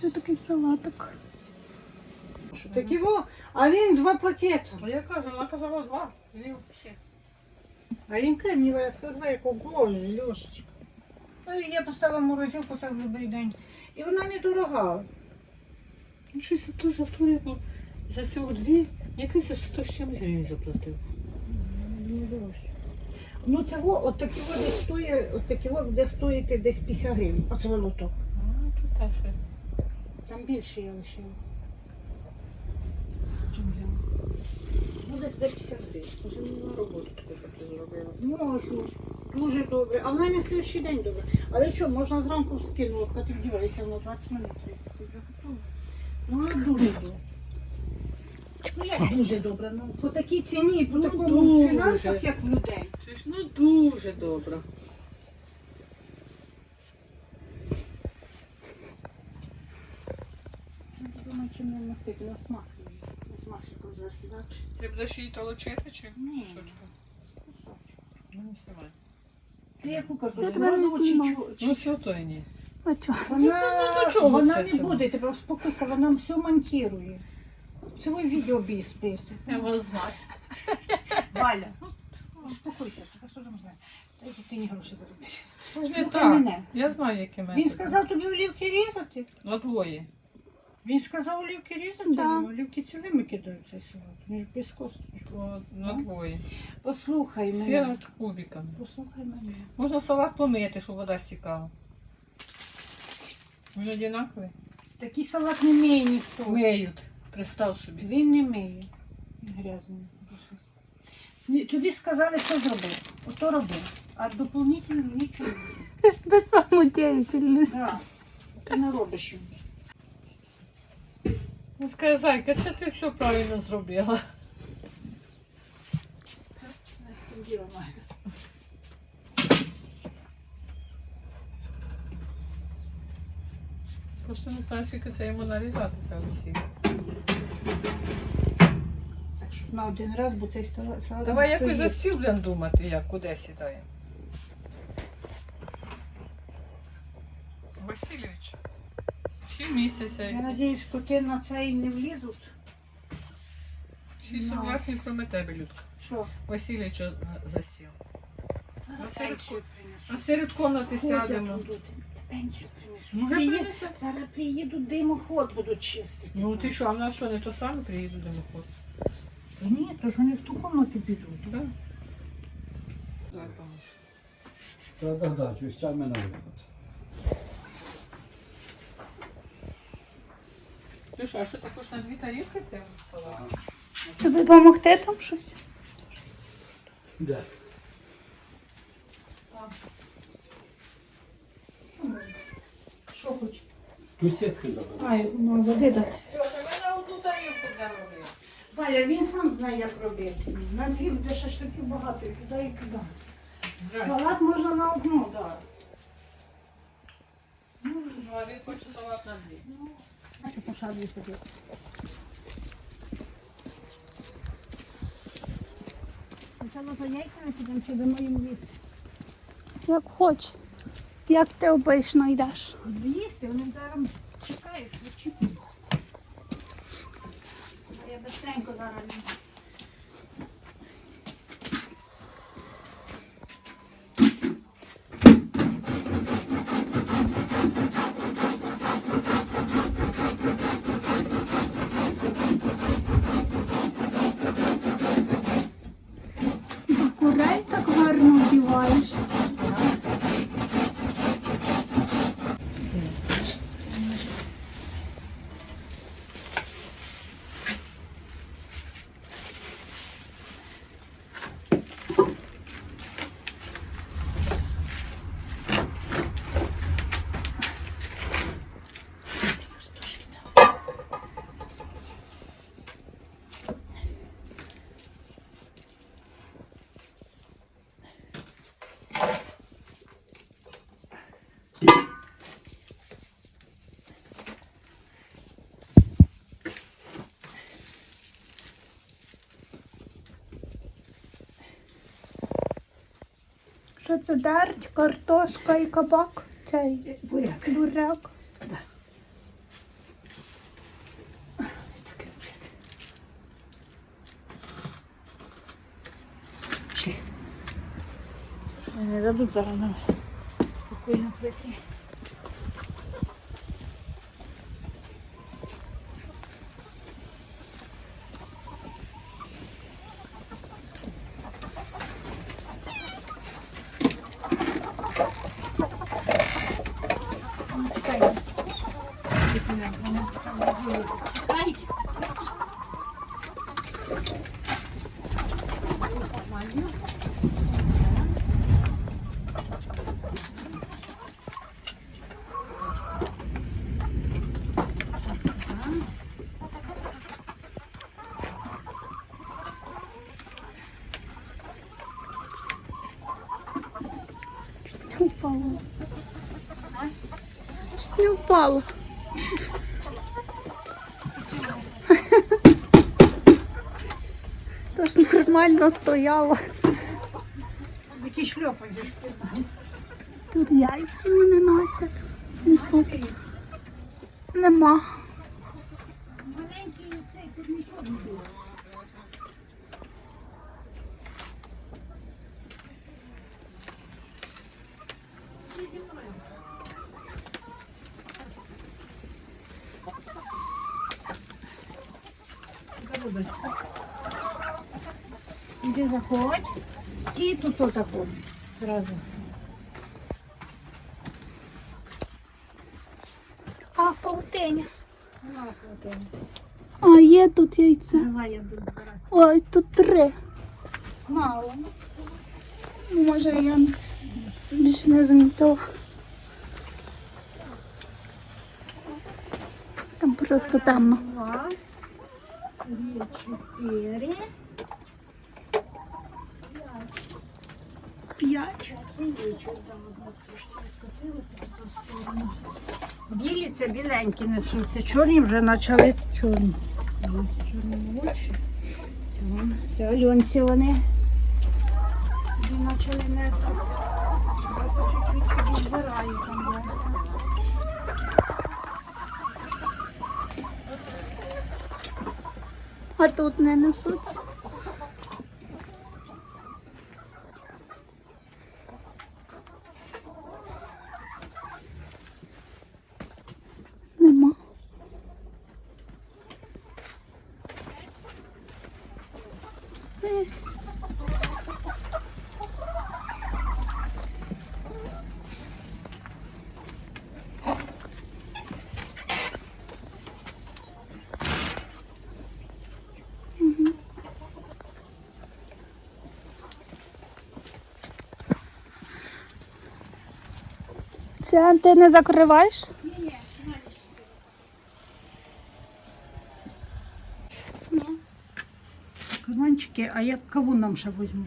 Це такий салатик. Що такі во, а він два пакети. Ну я кажу, вона казала два. Дві всі. А він каже, мені вона сказала, як огонь, Льошечка. Ну, і я поставила в морозилку це в будь-який день. І вона недорога. Ну щось за ту за ту рибу. За ці дві. Якийсь 100 з чимось гривень заплатив. Не дорожче. Ну це во, от такі во, де стоїть, от такі во, де стоїть десь 50 гривень. Оце лоток. А, тут теж. Там більше я лишила. Взяла? Ну, десь де 50 гривень. Може мені на роботу таку, щоб ти зробила. Можу. Дуже добре. А в мене слідчий день добре. Але що, можна зранку скинула, поки ти вдівайся, воно 20 минут 30. Ти вже готова. Ну, вона дуже добре. Ну, як дуже добре. Ну, по такій ціні, по Ну, такому дуже. фінансах, як в людей. Ж ну дуже добре. Ну, Думаю, у нас. З масликом зверху, так? Ти будеш її толочити чи Ні. кусочком? Ну не знімай. Ти яку Я картоплю? тебе не Розову чи знімаю. чу- чи Ну чого то і ні? А чого? Вона, Ну, до чого вона це не це? буде, тебе успокойся, вона все монтує. Це ви відео біс вас знаю. Валя, успокойся, тебе хто там знає. Дай дитині гроші заробити. Не Слухай так. мене. Я знаю, які мене. Він сказав тобі олівки різати? На двоє. Він сказав олівки різати? Да. Олівки цілими кидаються салат. Він без косточок. О, На двоє. Послухай мене. Сіра кубиками. Послухай мене. Можна салат помити, щоб вода стікала. Він одинаковий. Такий салат не миє ніхто. Миють. Пристав собі. Він не миє. Він грязний. Тобі сказали, що зробити. Ото роби. А доповнительно нічого. не. Без самодіяльності. Да. Ти не робиш йому. Скажи, Зайка, це ти все правильно зробила. Просто не знаю, скільки це йому нарізати, це весілля. Так на один раз, бо цей салат. Давай якось за стіл будемо думати, як, куди сідає. Васильович, всі місяця, Я надіюсь, коти на цей не влізуть. всі Ну. согласні, кроме тебе, Людка. Що? Васильович за. Зараз серед- пенсію А серед комнати Ходять сядемо. будуть. Пенсію принесу. Може Приїд- принесе? Зараз приїдуть димоход будуть чистити. Ну ти що, а в нас що, не то саме приїду димоход? Ні, то ж вони в ту комнату підуть. Да? Так, так, так, вещами на виход. Ти що, а що також на дві тарілки ти салат? Тобі допомогти там щось? Де? Що хочеш? Тут сітки забрали. Ай, ну води дати. Льоша, ми на одну тарілку де робили. Валя, він сам знає, як робити. На дві буде шашликів багато, і туди і туди. Салат можна на одну, так. Ну, а він хоче салат на дві. А ти пошадлі тоді. Спочатку за яйцями підемо чи. Як хочеш. Як ти обично йдеш? Їсти, вони зараз чекають, очікують. Я быстренько зараз. Що це дерть, картошка і кабак? Цей буряк. буряк. Да. Не дадуть зараз нам спокійно пройти. Чуть не впала. Тож нормально стояла. Такі шльопанці ж Тут яйці вони носять. Несуть. Нема. Маленький цей курничок не було. Іди заходь. І тут отако. Зразу. А. На, потім. А, є тут яйце. Давай я буду збирати. Ой, тут три. Мало. Може я більше не замітила. Там просто темно. Два. Три, чотири. П'ять. Яєчок там одна трошки відкотилася в ту сторону. Білі це біленькі несуться, чорні вже почали чорні. Чорні очі. Це альонці вони почали нестися. Чуть-чуть собі збираю там. А тут не несуться. Нема. Е. Це ти не закриваєш? Карманчики, а я кавун нам ще візьму.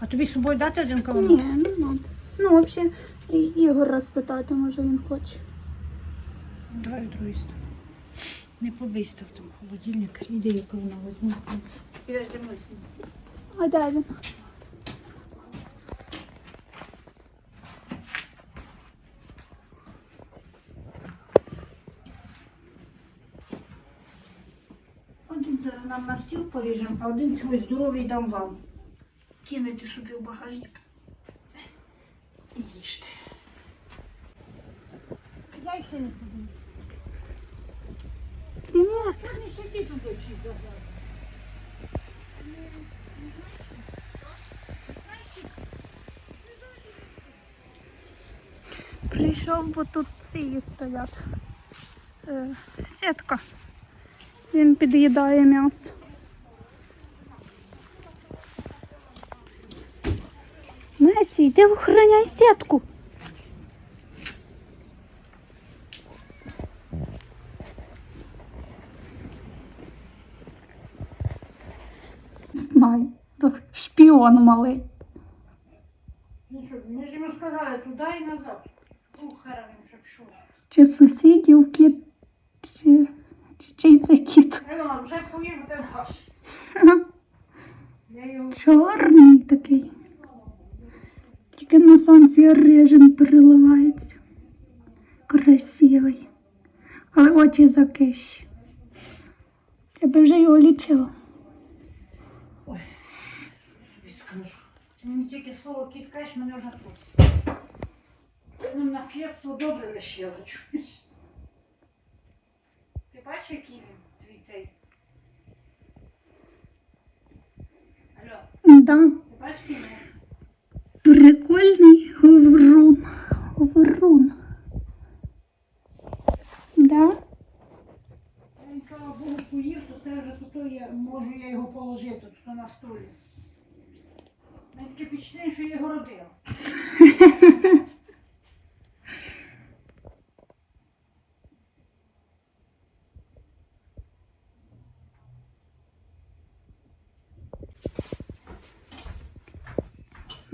А тобі з собою дати один кавун? Ні, не треба. Ну, взагалі, Ігор розпитати, може він хоче. Давай в другий сторону. Не побийся в тому холодильник. Іди я кавуна візьму. А де він? Один зараз нам на стіл поріжемо, а один свій здоровий дам вам. Кинете собі в багажник. І їжте. Яйця не побудуть. Привіт. Прийшов, бо тут ці стоять. Е, сітка. Він під'їдає м'ясо. Месі, йди охороняй сітку. Знаю, шпіон малий. Ну що, ми ж йому сказали туди і назад. Кухарем, щоб пішов. Чи сусідів кіт, чи, чи чий це кіт? Чорний такий. Тільки на сонці рижим переливається. Красивий. Але очі закищі. Я би вже його лічила. тобі скажу. Мені тільки слово кіт кеш мене вже трусить. Ну, наслідство добре лишило, чуєш? Бачиш, який він твій цей? Алло, Да. ти бачиш, який він? Прикольний говорун. Говорун. Да? Він, слава Богу, поїв, то це вже тут я, можу я його положити тут на столі. Він таке впечатлення, що я його родила.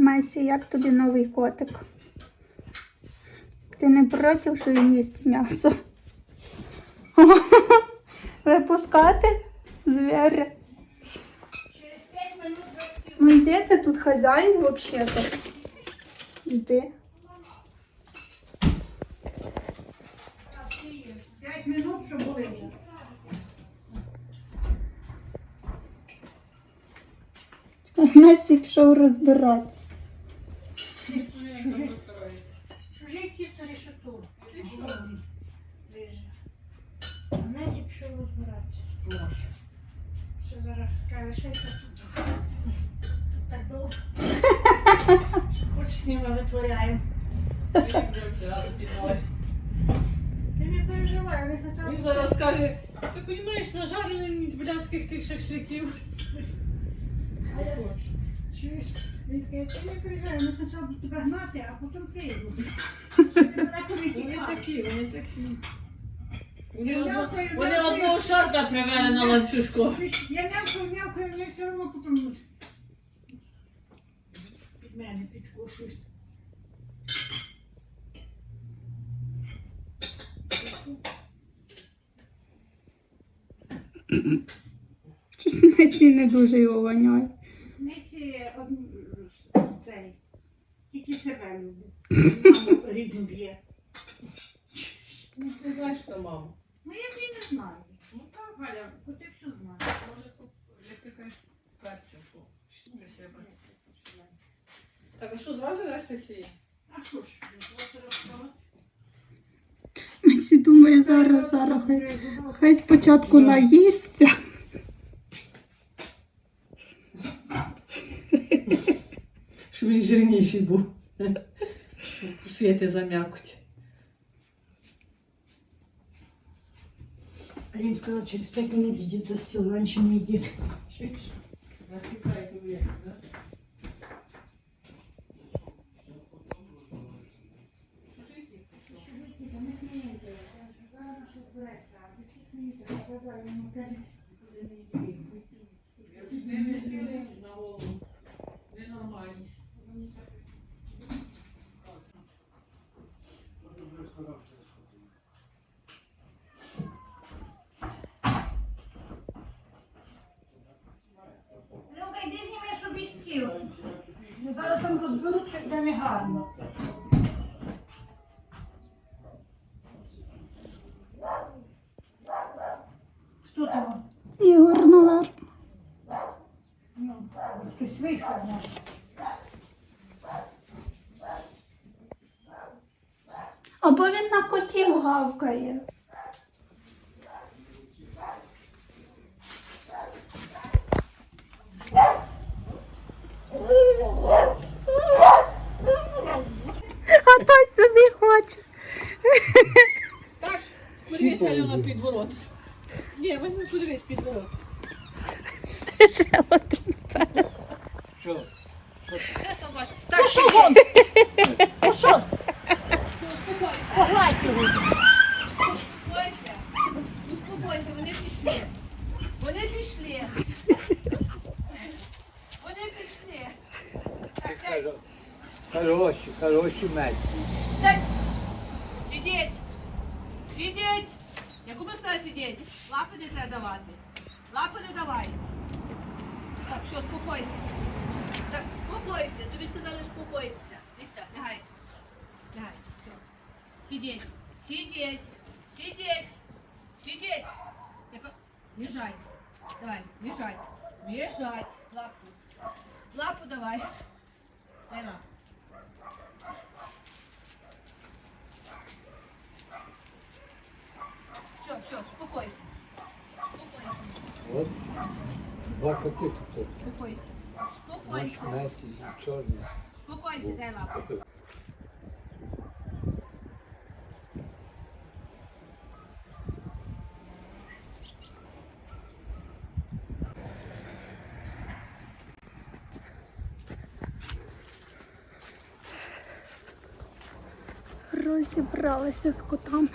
Месі, як тобі новий котик? Ти не проти, що він їсть м'ясо? Випускати звіря? Через 5 минут застіл. Ну йди ти тут хазяїн взагалі-то. Йди. 5 минут, щоб були вже. Месі пішов розбиратися. Чужий кіт то рішету. Лиже. А Месі пішов розбиратися. Що зараз скаже, лишайся тут. Тут Так довго. Хоч з ними витворяємо. Ти не переживай, вони Він спочатку. зараз каже, ти розумієш, нажарили блядських тих шашликів. Чуєш? Він скаже, ти не переживай, ми спочатку тебе гнати, а потім прийдуть. Вони такі, вони такі. Вони, одно, вони одного шарка привели на ланцюжку. Я м'явкаю, м'явкаю, мені все одно потім під мене підкушують. Щось Месі не дуже його воняє. Месі од- цей, тільки себе любить. Рідну б'є. Ну, Ти знаєш, що мама. Ну я її не знаю. Ну так, Галя, ти все знаєш. Може, як ти кажеш, персику. Для себе. Так, а що зразу нести ці? А що ж? Месі думає зараз, зараз. Хай, хай спочатку наїсться. Щоб він жирніший був. Світи зам'якуть. А їм сказала, через 5 минут йдіть за стіл, раніше не йдіть. Не сіли на голову. Ненормальні. Люка, йди зніми собі стіл. Ну, Зараз там розберуться, де не гарно. Хто там? Ігор, наверно. Ну, хтось вийшов, може. Або він на котів гавкає. А той собі хоче. Так, подивись, Альона, під ворот. Ні, візьми, подивись, під ворот. Що? Ще собака. Так що вон? Ну що? Успокойся, Погладь його. успокойся. Успокойся, вони пішли. Вони пішли. Вони пішли. Так, сядь, Хороші, хороші меч. сядь. Сидіть. Сидіть. Я кому сказала сидіть? Лапи не треба давати. Лапи не давай. Так, все, успокойся. Так, успокойся. Тобі сказали успокоїтися. Містер, лягай. Лягай. Все. Сидеть. Сидеть. Сидеть. Сидеть. Я по- Лежать. Давай, лежать. Лежать. Лапу. Лапу давай. Лена. Все, все, успокойся. Успокойся. От. Два коти тут. Успокойся. Успокойся. Чорний. Успокойся, дай лапу. Розібралася з котами.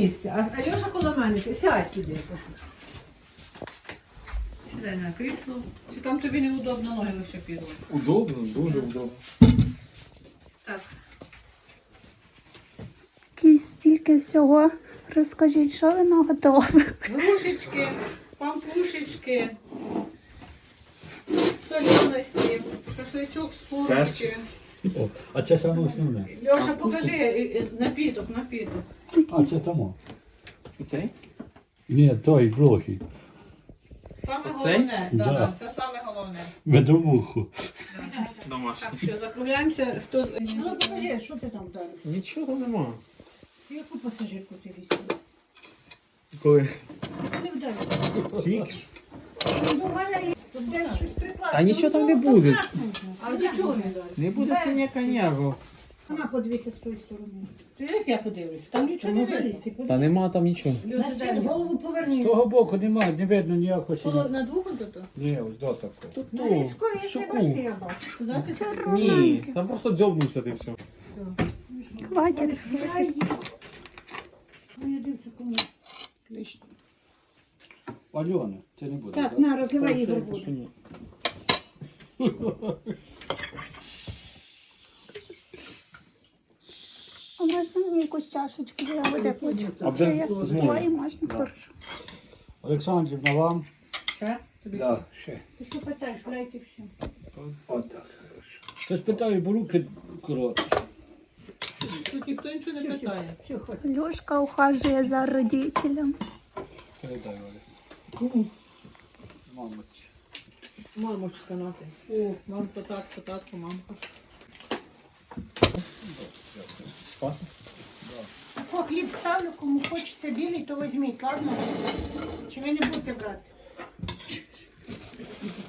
Місце, а Альоша коло мене, сядь туди. Сідай на крісло. Чи там тобі неудобно ноги лише підуть? Удобно, дуже удобно. Так. Стільки, стільки всього. Розкажіть, що ви наготовили? Грушечки, пампушечки, соленості, шашличок з курочки. О, а це саме основне. Льоша, покажи е, е, напіток, напіток. А це тому. Оцей? Ні, той блохи. Саме Оцей? головне, да, Да. да, це саме головне. Медовуху. Домашній. Так, все, закругляємося. Хто з- Ну покажи, що ти там далі? Нічого нема. Яку пасажирку ти візьмеш? Коли? Не вдалі. Тільки. Ну, Галя, і- тут де щось прикласти. Та нічого там не Ну, буде. А до чого не далі? Не буде синяка ніякого. Вона подивися з тої сторони. Ти як я подивлюсь? Там нічого не залізти? Та нема там нічого. На світ голову З поверні. того боку немає, не видно ніякого Коло сіня. на двох тут? Ні, ось досоко. Тут На військові, як не бачите, я бачу. Туди ти Ні, там просто дзьобнувся ти все. Я їду. Ну, я дивлюся, кому. Лишнє. Альона, це не буде. Так, на, розливай Ігор воду. А можна мені якусь чашечку, я води хочу. А без я можна. Олександрівна, вам? Ще? Тобі Да, ще. Ти що питаєш, ляйте все. Отак. Ти спитаю, бо руки короткі. Тут ніхто нічого не питає. Все, хватить. Льошка ухажує за родителем. Передай, Оля. Кому? Мамочка на ти. О, мамка, татко, татко, мамка. Тако хліб ставлю, кому хочеться білий, то візьміть, ладно? Чи ви не будете брати?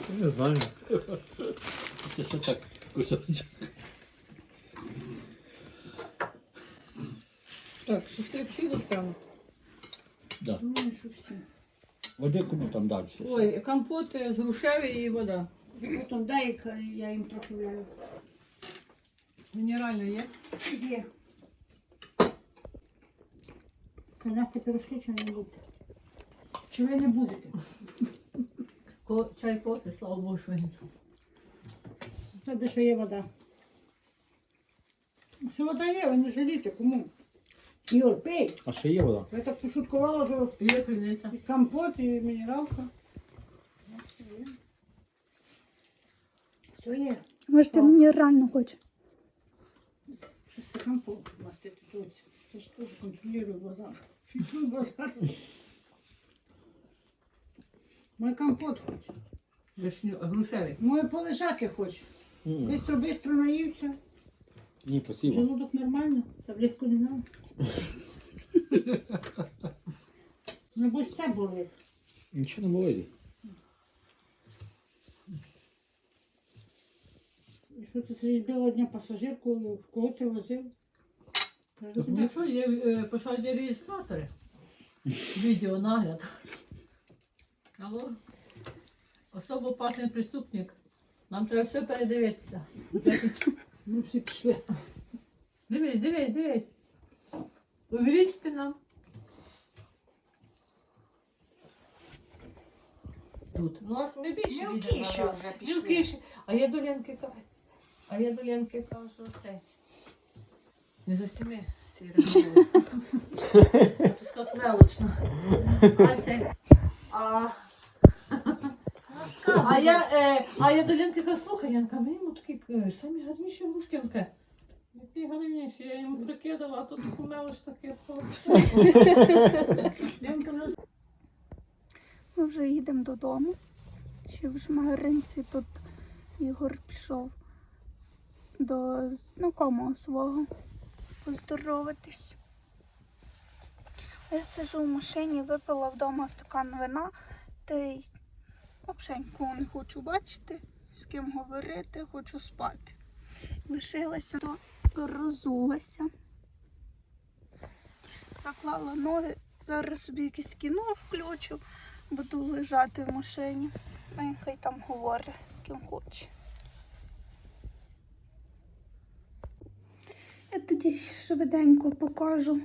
Не знаю. Це що так? кусочок? Так, шашлик всі достануть. Да. Думаю, що всі. Води кому там далі? Ой, компоти з грушеві і вода. І потім дай, я їм трохи вляю. Мінеральна є? Є. Принести пирожки чи не будете? Чи ви не будете? Ко- Чай, кофе, слава Богу, що він. Тобі що є вода. Все вода є, ви не жалійте, кому? Ігор, пей. А ще є вода? Я так пошуткувала, що Є і компот, і мінералка. Все є. Може, ти мінеральну хочеш? Щось це компот мастити тут. Я ж теж контролюю базар. Фіксую базар. Мой компот хоче. Вишню. Мої полежаки хоче. Бистро-бистро наївся. Ні, спасибо. Желудок нормально, таблетку не надо. Ну, бо ж це болить. Нічого не болить. І що це серед білого дня пасажирку, в кого ти возив? Кажу, Ну що, є е, пошарні реєстратори. Відео нагляд. Алло. Особо опасний преступник. Нам треба все передивитися. Ми всі пішли. Дивись, дивись, дивись. Увеличте нам. Тут. Ну, у нас ми більше Мілкіші відео. вже пішли. Мілкіші. А я до Ленки кажу. А я до Ленки кажу, це. Не застіми ці розмови. Тут сказати мелочно. А це. А, а я, е, а я до Ленки кажу, слухай, Янка, ми йому такі е, самі гарніші грушкинки. Які гарніші, я йому прикидала, а тут мелоч таке. Ленка мене Ми вже їдемо додому. Ще в Жмеринці тут Ігор пішов до знакомого свого поздоровитись. Я сижу в машині, випила вдома стакан вина, та й взагалі не хочу бачити, з ким говорити, хочу спати. Лишилася, то розулася. Заклала ноги, зараз собі якесь кіно включу, буду лежати в машині. Він хай там говорить з ким хоче. Я тоді швиденько покажу,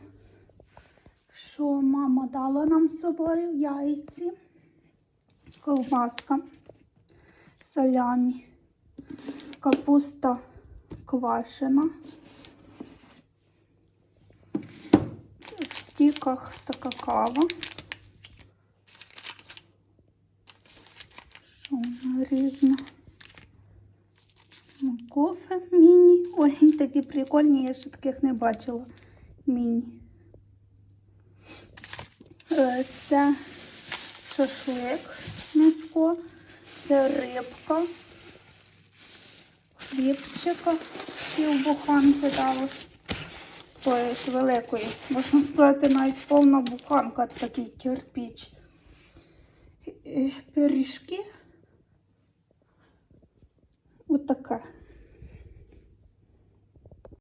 що мама дала нам з собою яйці, ковбаска, салямі, капуста квашена. В стіках така кава. Що вона різна? Кофе міні. Ой, такі прикольні, я ще таких не бачила. Міні. Е, Це шашлик м'яско, це рибка, хлібчика, півбуханки дали. Тої великої. Можна сказати, навіть повна буханка, такий кирпіч. Е, Пиріжки. Отаке.